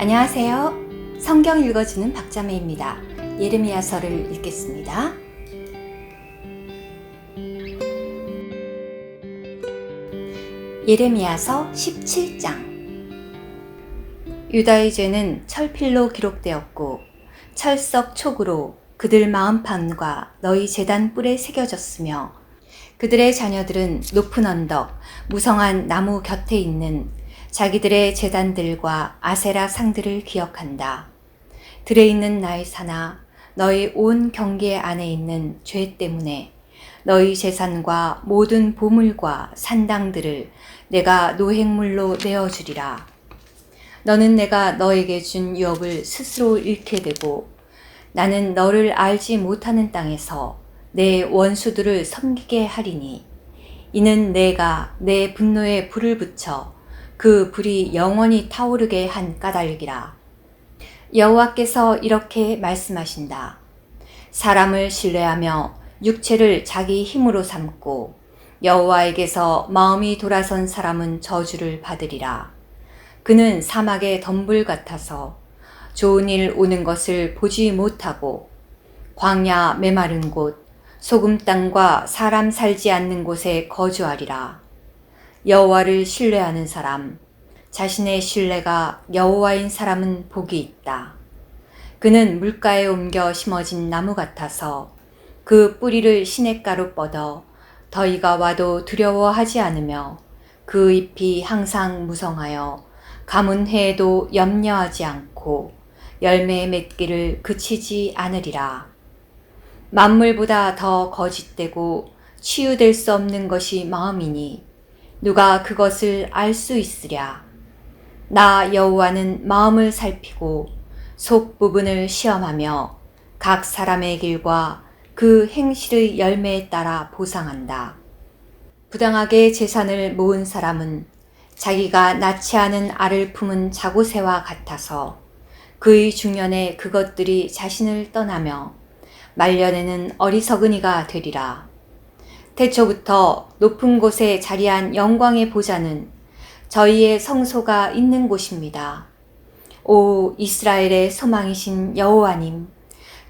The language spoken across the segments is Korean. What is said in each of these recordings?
안녕하세요. 성경 읽어주는 박자매입니다. 예레미야서를 읽겠습니다. 예레미야서 17장 유다의 죄는 철필로 기록되었고 철석 촉으로 그들 마음판과 너희 재단 뿔에 새겨졌으며 그들의 자녀들은 높은 언덕, 무성한 나무 곁에 있는 자기들의 재단들과 아세라 상들을 기억한다. 들에 있는 나의 사나 너희 온 경계 안에 있는 죄 때문에 너희 재산과 모든 보물과 산당들을 내가 노획물로 내어주리라. 너는 내가 너에게 준 유업을 스스로 잃게 되고 나는 너를 알지 못하는 땅에서 내 원수들을 섬기게 하리니 이는 내가 내 분노에 불을 붙여 그 불이 영원히 타오르게 한 까닭이라. 여호와께서 이렇게 말씀하신다. 사람을 신뢰하며 육체를 자기 힘으로 삼고 여호와에게서 마음이 돌아선 사람은 저주를 받으리라. 그는 사막의 덤불 같아서 좋은 일 오는 것을 보지 못하고 광야 메마른 곳 소금 땅과 사람 살지 않는 곳에 거주하리라. 여호와를 신뢰하는 사람, 자신의 신뢰가 여호와인 사람은 복이 있다. 그는 물가에 옮겨 심어진 나무 같아서 그 뿌리를 시냇가로 뻗어 더위가 와도 두려워하지 않으며 그 잎이 항상 무성하여 가문 해에도 염려하지 않고 열매의 맺기를 그치지 않으리라. 만물보다 더 거짓되고 치유될 수 없는 것이 마음이니 누가 그것을 알 수 있으랴. 나 여호와는 마음을 살피고 속 부분을 시험하며 각 사람의 길과 그 행실의 열매에 따라 보상한다. 부당하게 재산을 모은 사람은 자기가 낳지 않은 알을 품은 자고새와 같아서 그의 중년에 그것들이 자신을 떠나며 말년에는 어리석은이가 되리라. 태초부터 높은 곳에 자리한 영광의 보좌는 저희의 성소가 있는 곳입니다. 오 이스라엘의 소망이신 여호와님,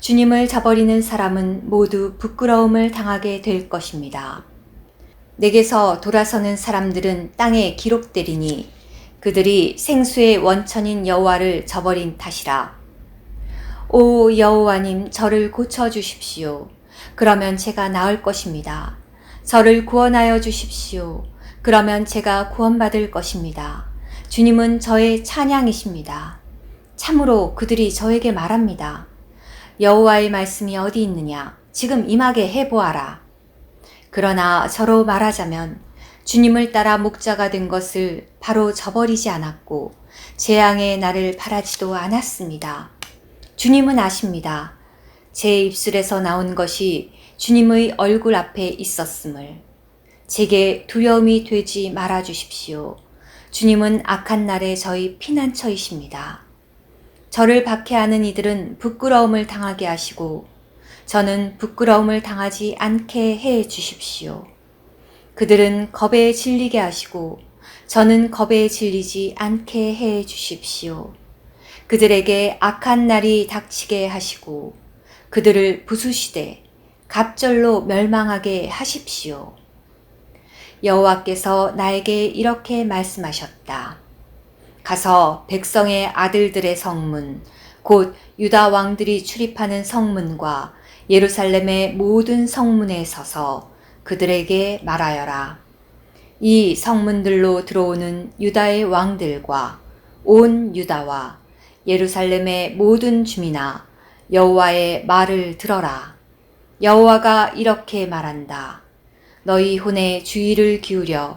주님을 저버리는 사람은 모두 부끄러움을 당하게 될 것입니다. 내게서 돌아서는 사람들은 땅에 기록되리니 그들이 생수의 원천인 여호와를 저버린 탓이라. 오 여호와님 저를 고쳐 주십시오. 그러면 제가 나을 것입니다. 저를 구원하여 주십시오. 그러면 제가 구원받을 것입니다. 주님은 저의 찬양이십니다. 참으로 그들이 저에게 말합니다. 여호와의 말씀이 어디 있느냐? 지금 임하게 해보아라. 그러나 저로 말하자면 주님을 따라 목자가 된 것을 바로 저버리지 않았고 재앙의 날을 바라지도 않았습니다. 주님은 아십니다. 제 입술에서 나온 것이 주님의 얼굴 앞에 있었음을. 제게 두려움이 되지 말아 주십시오. 주님은 악한 날에 저희 피난처이십니다. 저를 박해하는 이들은 부끄러움을 당하게 하시고 저는 부끄러움을 당하지 않게 해 주십시오. 그들은 겁에 질리게 하시고 저는 겁에 질리지 않게 해 주십시오. 그들에게 악한 날이 닥치게 하시고 그들을 부수시되 갑절로 멸망하게 하십시오. 여호와께서 나에게 이렇게 말씀하셨다. 가서 백성의 아들들의 성문, 곧 유다 왕들이 출입하는 성문과 예루살렘의 모든 성문에 서서 그들에게 말하여라. 이 성문들로 들어오는 유다의 왕들과 온 유다와 예루살렘의 모든 주민아 여호와의 말을 들어라. 여호와가 이렇게 말한다. 너희 혼에 주의를 기울여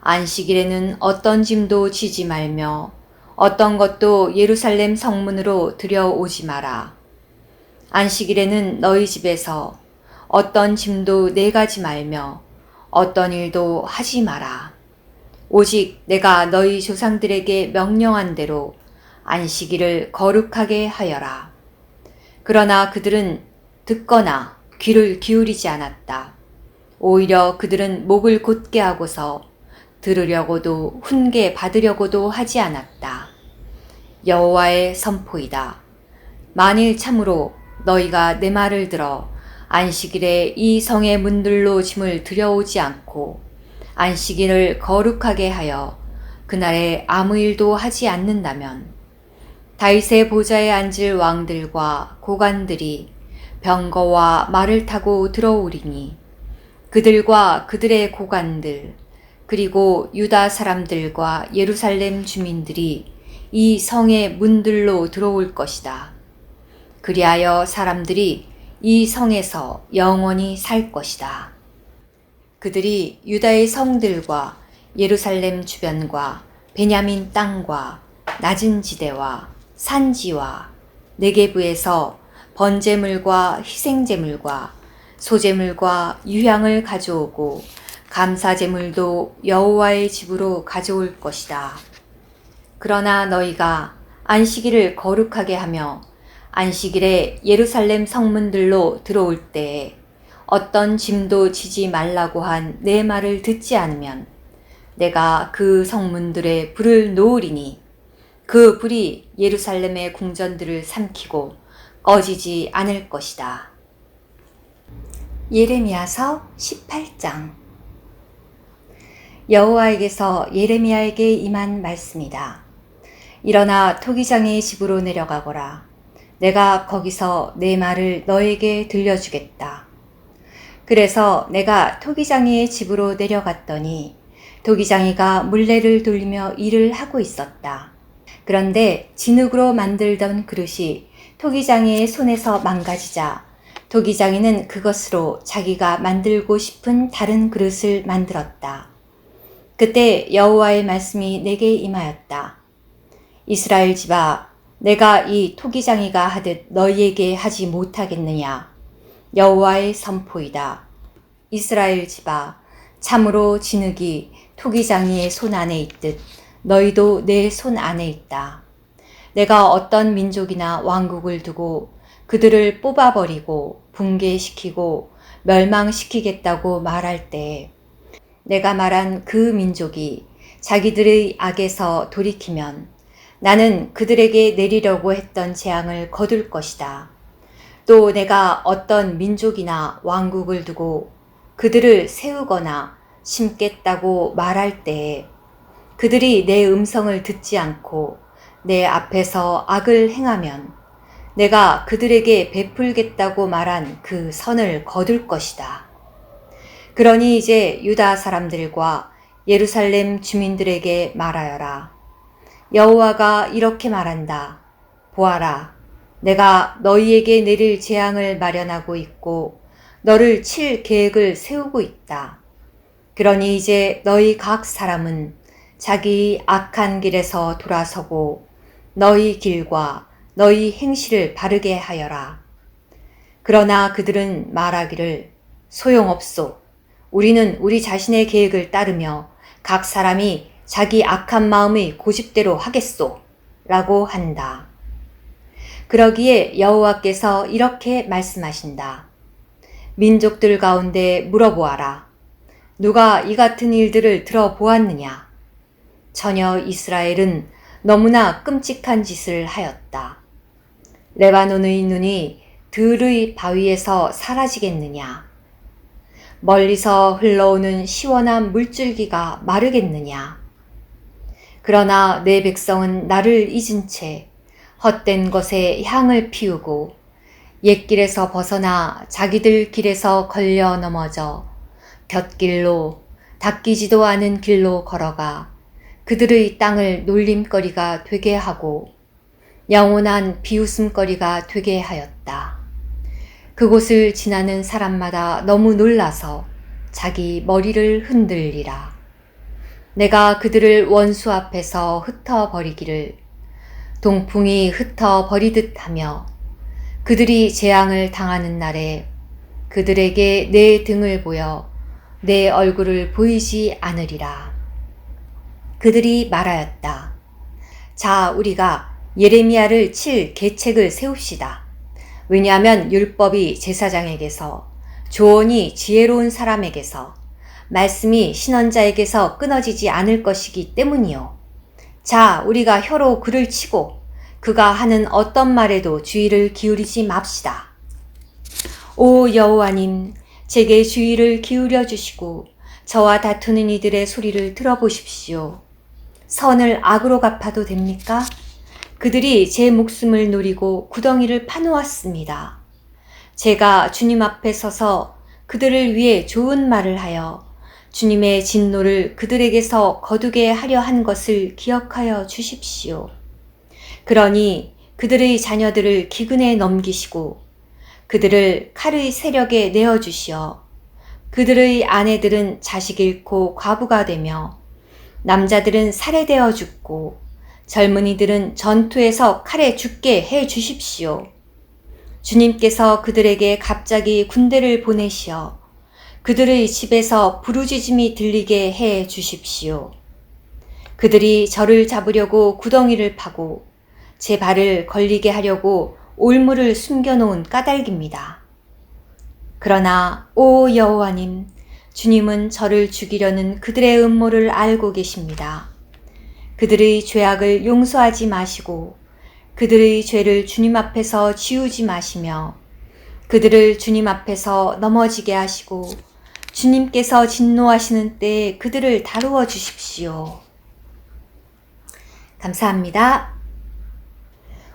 안식일에는 어떤 짐도 지지 말며 어떤 것도 예루살렘 성문으로 들여오지 마라. 안식일에는 너희 집에서 어떤 짐도 내가지 말며 어떤 일도 하지 마라. 오직 내가 너희 조상들에게 명령한 대로 안식일을 거룩하게 하여라. 그러나 그들은 듣거나 귀를 기울이지 않았다. 오히려 그들은 목을 곧게 하고서 들으려고도 훈계 받으려고도 하지 않았다. 여호와의 선포이다. 만일 참으로 너희가 내 말을 들어 안식일에 이 성의 문들로 짐을 들여오지 않고 안식일을 거룩하게 하여 그날에 아무 일도 하지 않는다면 다윗의 보좌에 앉을 왕들과 고관들이 병거와 말을 타고 들어오리니 그들과 그들의 고관들 그리고 유다 사람들과 예루살렘 주민들이 이 성의 문들로 들어올 것이다. 그리하여 사람들이 이 성에서 영원히 살 것이다. 그들이 유다의 성들과 예루살렘 주변과 베냐민 땅과 낮은 지대와 산지와 네게부에서 번제물과 희생제물과 소제물과 유향을 가져오고 감사제물도 여호와의 집으로 가져올 것이다. 그러나 너희가 안식일을 거룩하게 하며 안식일에 예루살렘 성문들로 들어올 때에 어떤 짐도 지지 말라고 한 내 말을 듣지 않으면 내가 그 성문들에 불을 놓으리니 그 불이 예루살렘의 궁전들을 삼키고 꺼지지 않을 것이다. 예레미야서 18장 여호와에게서 예레미야에게 임한 말씀이다. 일어나 토기장의 집으로 내려가거라. 내가 거기서 내 말을 너에게 들려주겠다. 그래서 내가 토기장이의 집으로 내려갔더니 토기장이가 물레를 돌리며 일을 하고 있었다. 그런데 진흙으로 만들던 그릇이 토기장이의 손에서 망가지자 토기장이는 그것으로 자기가 만들고 싶은 다른 그릇을 만들었다. 그때 여호와의 말씀이 내게 임하였다. 이스라엘 집아, 내가 이 토기장이가 하듯 너희에게 하지 못하겠느냐? 여호와의 선포이다. 이스라엘 집아, 참으로 진흙이 토기장이의 손 안에 있듯 너희도 내 손 안에 있다. 내가 어떤 민족이나 왕국을 두고 그들을 뽑아버리고 붕괴시키고 멸망시키겠다고 말할 때 내가 말한 그 민족이 자기들의 악에서 돌이키면 나는 그들에게 내리려고 했던 재앙을 거둘 것이다. 또 내가 어떤 민족이나 왕국을 두고 그들을 세우거나 심겠다고 말할 때에 그들이 내 음성을 듣지 않고 내 앞에서 악을 행하면 내가 그들에게 베풀겠다고 말한 그 선을 거둘 것이다. 그러니 이제 유다 사람들과 예루살렘 주민들에게 말하여라. 여호와가 이렇게 말한다. 보아라. 내가 너희에게 내릴 재앙을 마련하고 있고 너를 칠 계획을 세우고 있다. 그러니 이제 너희 각 사람은 자기 악한 길에서 돌아서고 너희 길과 너희 행실을 바르게 하여라. 그러나 그들은 말하기를 소용없소. 우리는 우리 자신의 계획을 따르며 각 사람이 자기 악한 마음의 고집대로 하겠소. 라고 한다. 그러기에 여호와께서 이렇게 말씀하신다. 민족들 가운데 물어보아라. 누가 이 같은 일들을 들어보았느냐? 전혀 이스라엘은 너무나 끔찍한 짓을 하였다. 레바논의 눈이 들의 바위에서 사라지겠느냐? 멀리서 흘러오는 시원한 물줄기가 마르겠느냐? 그러나 내 백성은 나를 잊은 채 헛된 것에 향을 피우고 옛길에서 벗어나 자기들 길에서 걸려 넘어져 곁길로 닦이지도 않은 길로 걸어가 그들의 땅을 놀림거리가 되게 하고 영원한 비웃음거리가 되게 하였다. 그곳을 지나는 사람마다 너무 놀라서 자기 머리를 흔들리라. 내가 그들을 원수 앞에서 흩어버리기를 동풍이 흩어버리듯 하며 그들이 재앙을 당하는 날에 그들에게 내 등을 보여 내 얼굴을 보이지 않으리라. 그들이 말하였다. 자, 우리가 예레미야를 칠 계책을 세웁시다. 왜냐하면 율법이 제사장에게서 조언이 지혜로운 사람에게서 말씀이 신원자에게서 끊어지지 않을 것이기 때문이요. 자, 우리가 혀로 글을 치고 그가 하는 어떤 말에도 주의를 기울이지 맙시다. 오 여호와님, 제게 주의를 기울여 주시고 저와 다투는 이들의 소리를 들어보십시오. 선을 악으로 갚아도 됩니까? 그들이 제 목숨을 노리고 구덩이를 파놓았습니다. 제가 주님 앞에 서서 그들을 위해 좋은 말을 하여 주님의 진노를 그들에게서 거두게 하려 한 것을 기억하여 주십시오. 그러니 그들의 자녀들을 기근에 넘기시고 그들을 칼의 세력에 내어 주시어 그들의 아내들은 자식 잃고 과부가 되며 남자들은 살해되어 죽고 젊은이들은 전투에서 칼에 죽게 해 주십시오. 주님께서 그들에게 갑자기 군대를 보내시어 그들의 집에서 부르짖음이 들리게 해 주십시오. 그들이 저를 잡으려고 구덩이를 파고 제 발을 걸리게 하려고 올무를 숨겨놓은 까닭입니다. 그러나 오 여호와님, 주님은 저를 죽이려는 그들의 음모를 알고 계십니다. 그들의 죄악을 용서하지 마시고 그들의 죄를 주님 앞에서 지우지 마시며 그들을 주님 앞에서 넘어지게 하시고 주님께서 진노하시는 때에 그들을 다루어 주십시오. 감사합니다.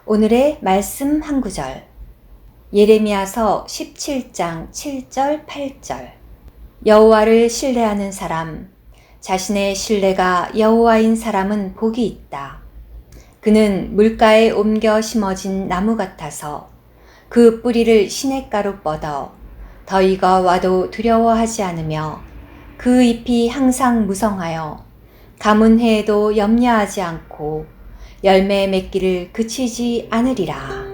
오늘의 말씀 한 구절. 예레미야서 17장 7절 8절. 여호와를 신뢰하는 사람, 자신의 신뢰가 여호와인 사람은 복이 있다. 그는 물가에 옮겨 심어진 나무 같아서 그 뿌리를 시냇가로 뻗어 더위가 와도 두려워하지 않으며 그 잎이 항상 무성하여 가문 해에도 염려하지 않고 열매 맺기를 그치지 않으리라.